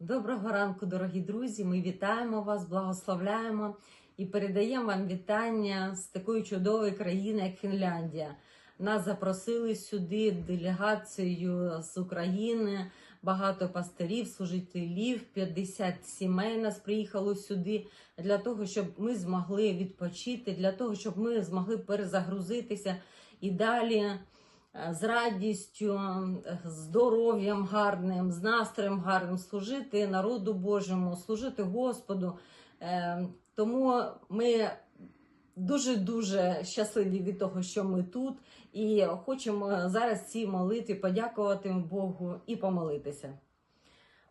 Доброго ранку, дорогі друзі! Ми вітаємо вас, благословляємо і передаємо вам вітання з такої чудової країни, як Фінляндія. Нас запросили сюди делегацією з України. Багато пастирів, служителів, 50 сімей нас приїхало сюди для того, щоб ми змогли відпочити, для того, щоб ми змогли перезагрузитися і далі з радістю, е, здоров'ям гарним, з настроєм гарним служити народу Божому, служити Господу. Е, Тому ми дуже дуже щасливі від того, що ми тут, і хочемо зараз ці молитві подякувати Богу і помолитися.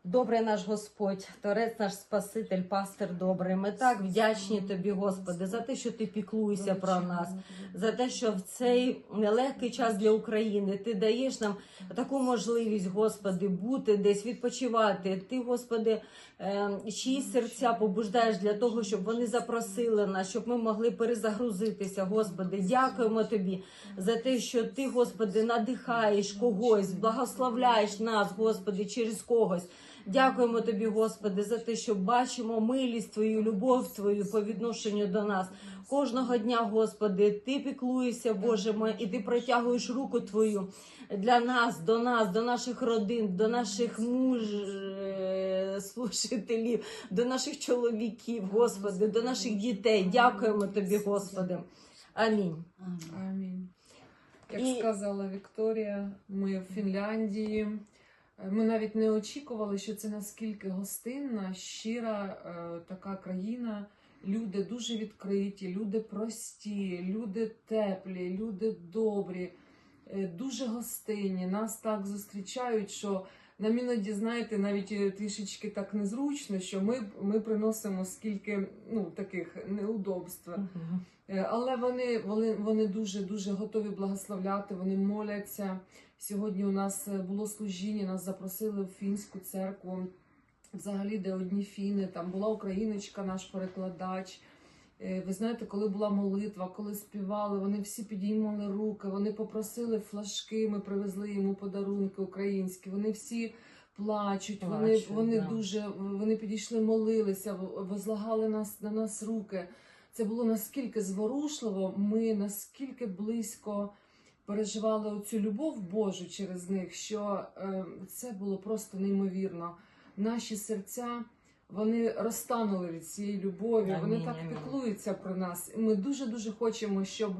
Добрий наш Господь, Творець наш Спаситель, пастир добрий. Ми так вдячні тобі, Господи, за те, що ти піклуєшся про нас, за те, що в цей нелегкий час для України ти даєш нам таку можливість, Господи, бути десь відпочивати. Ти, Господи, е, чиї серця побуждаєш для того, щоб вони запросили нас, щоб ми могли перезагрузитися. Господи, дякуємо тобі за те, що ти, Господи, надихаєш когось, благословляєш нас, Господи, через когось. Дякуємо тобі, Господи, за те, що бачимо милість Твою, любов Твою по відношенню до нас. Кожного дня, Господи, Ти піклуєшся, Боже мой, і Ти протягуєш руку Твою для нас, до нас, до наших родин, до наших муж е, служителів, до наших чоловіків, Господи, до наших дітей. Дякуємо Тобі, Господи. Амінь. Амінь. Як сказала Вікторія, ми в Фінляндії. Ми навіть не очікували, що це наскільки гостинна, щира е, така країна. Люди дуже відкриті, люди прості, люди теплі, люди добрі, е, дуже гостинні. Нас так зустрічають, що нам іноді, знаєте, навіть е, трішечки так незручно, що ми, ми приносимо скільки ну, таких неудобств. Е, Але вони, вони, вони дуже дуже готові благословляти, вони моляться. Сьогодні у нас е, було служіння, нас запросили в фінську церкву, взагалі, де одні фіни. Там була україночка, наш перекладач. Е, Ви знаєте, коли була молитва, коли співали, вони всі підіймали руки, вони попросили флажки, ми привезли йому подарунки українські. Вони всі плачуть, вони, вони да. дуже вони підійшли, молилися, возлагали нас на нас руки. Це було наскільки зворушливо, ми наскільки близько переживали оцю любов Божу через них, що е, це було просто неймовірно. Наші серця вони розтанули від цієї любові, вони Амінь, так амінь. піклуються про нас. І Ми дуже дуже хочемо, щоб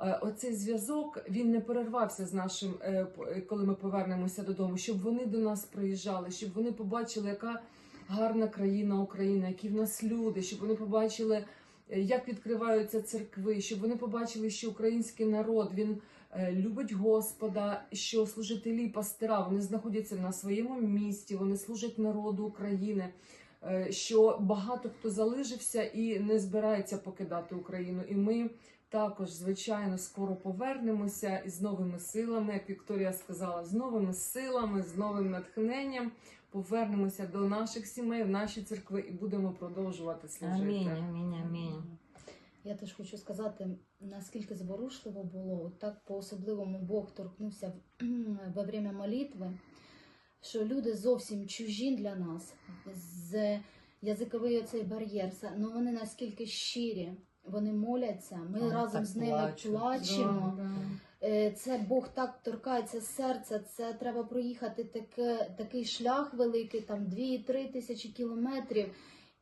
е, оцей зв'язок він не перервався з нашим, е, е, коли ми повернемося додому, щоб вони до нас приїжджали, щоб вони побачили, яка гарна країна Україна, які в нас люди, щоб вони побачили. е, Як відкриваються церкви, щоб вони побачили, що український народ він е, любить Господа, що служителі пастира вони знаходяться на своєму місці, вони служать народу України. Е, Що багато хто залишився і не збирається покидати Україну. І ми також, звичайно, скоро повернемося із новими силами, як Вікторія сказала, з новими силами, з новим натхненням. Повернемося до наших сімей, в наші церкви і будемо продовжувати служити. Амінь, амінь, амінь. Я теж хочу сказати, наскільки зворушливо було, так по-особливому Бог торкнувся в- во время молитви, що люди зовсім чужі для нас, з язиковий оцей бар'єр, ну вони наскільки щирі, вони моляться, ми А, разом з ними плачуть. плачемо. Да, да. Е, Це Бог так торкається серця. Це треба проїхати таке, такий шлях великий, там 2-3 тисячі кілометрів.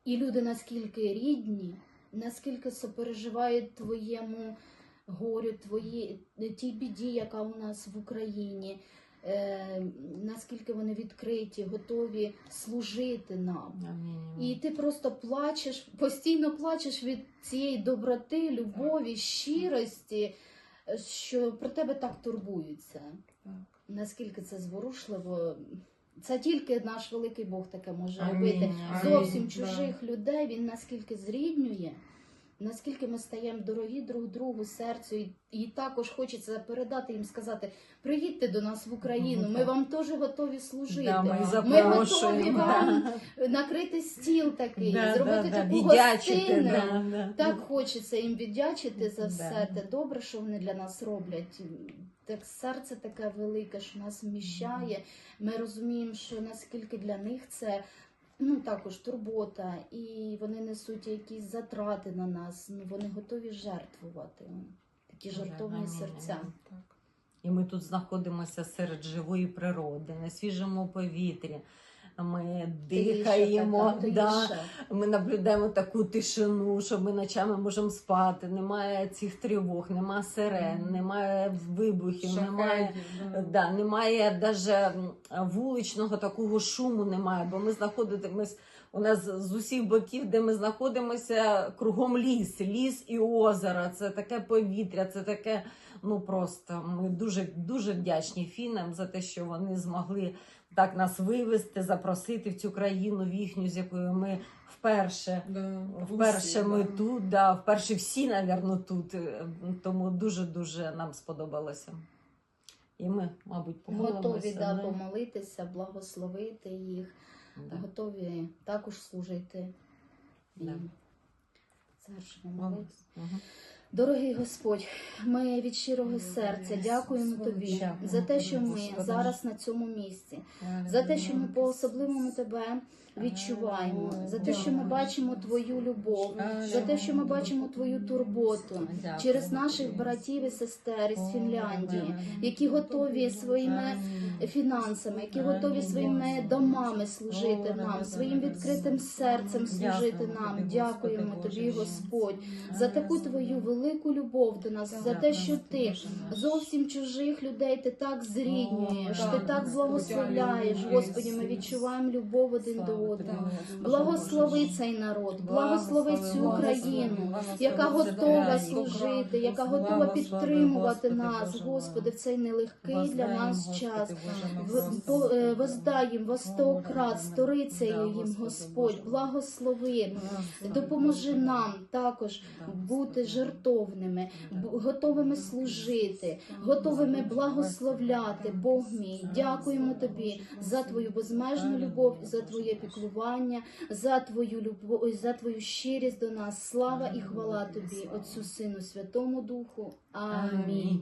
І люди наскільки рідні, наскільки сопереживають твоєму горю, твої, тій біді, яка у нас в Україні. Е, наскільки вони відкриті, готові служити нам. І ти просто плачеш, постійно плачеш від цієї доброти, любові, щирості, що про тебе так турбуються. Наскільки це зворушливо. Це тільки наш великий Бог таке може робити. Зовсім чужих людей він наскільки зріднює, наскільки ми стаємо дорогі друг другу серцю, і, і також хочеться передати їм сказати: приїдьте до нас в Україну, ми вам теж готові служити. Да, ми Ми готові вам накрити стіл такий, Да, зробити да, да, таку віддячити, гостину. да, да. Так хочеться їм віддячити за Да. все те добре, що вони для нас роблять. Так серце таке велике, що нас вміщає. Ми розуміємо, що наскільки для них це ну також турбота, і вони несуть якісь затрати на нас. Ну вони готові жертвувати. Такі жартовні серця. Так. І ми тут знаходимося серед живої природи, на свіжому повітрі. Ми дихаємо, Тиша да, тиша. ми наблюдаємо таку тишину, що ми ночами можемо спати. Немає цих тривог, немає сирен, Мгм. немає вибухів, немає. Шахедів, да. Да, немає даже вуличного такого шуму, немає, бо ми знаходимося. У нас з усіх боків, де ми знаходимося, кругом ліс, ліс і озеро. Це таке повітря, це таке. Ну просто ми дуже дуже вдячні фінам за те, що вони змогли так нас вивезти, запросити в цю країну в їхню, з якою ми вперше. Да. Вперше Усі, ми да. тут, да, вперше всі, напевно, тут. Е, Тому дуже-дуже нам сподобалося. І ми, мабуть, помолимося. Готові да, ну, помолитися, благословити їх, да. готові також служити. Да. завершимо молитву. Мгм. Дорогий Господь, ми від щирого серця дякуємо Тобі за те, що ми зараз на цьому місці, за те, що ми по особливому Тебе відчуваємо, за те, що ми бачимо Твою любов, за те, що ми бачимо Твою турботу через наших братів і сестер із Фінляндії, які готові своїми фінансами, які готові своїми домами служити нам, своїм відкритим серцем служити нам. Дякуємо Тобі, Господь, за таку Твою велику любов до нас, за те, що Ти зовсім чужих людей ти так зріднюєш, ти так, благословляєш, Господі. Ми відчуваємо любов один до одного. Благослови цей народ, благослови цю країну, яка готова служити, яка готова підтримувати нас, Господи, в цей нелегкий для нас час. Е. Воздай їм во сто крат, сторицею їм, Господь, благослови. Допоможи нам також бути жертовними, готовими служити, готовими благословляти. Бог мій, дякуємо тобі за твою безмежну любов, за твоє піклування, за твою любов, за твою щирість до нас. Слава і хвала тобі, Отцю Сину, Святому Духу. Амінь.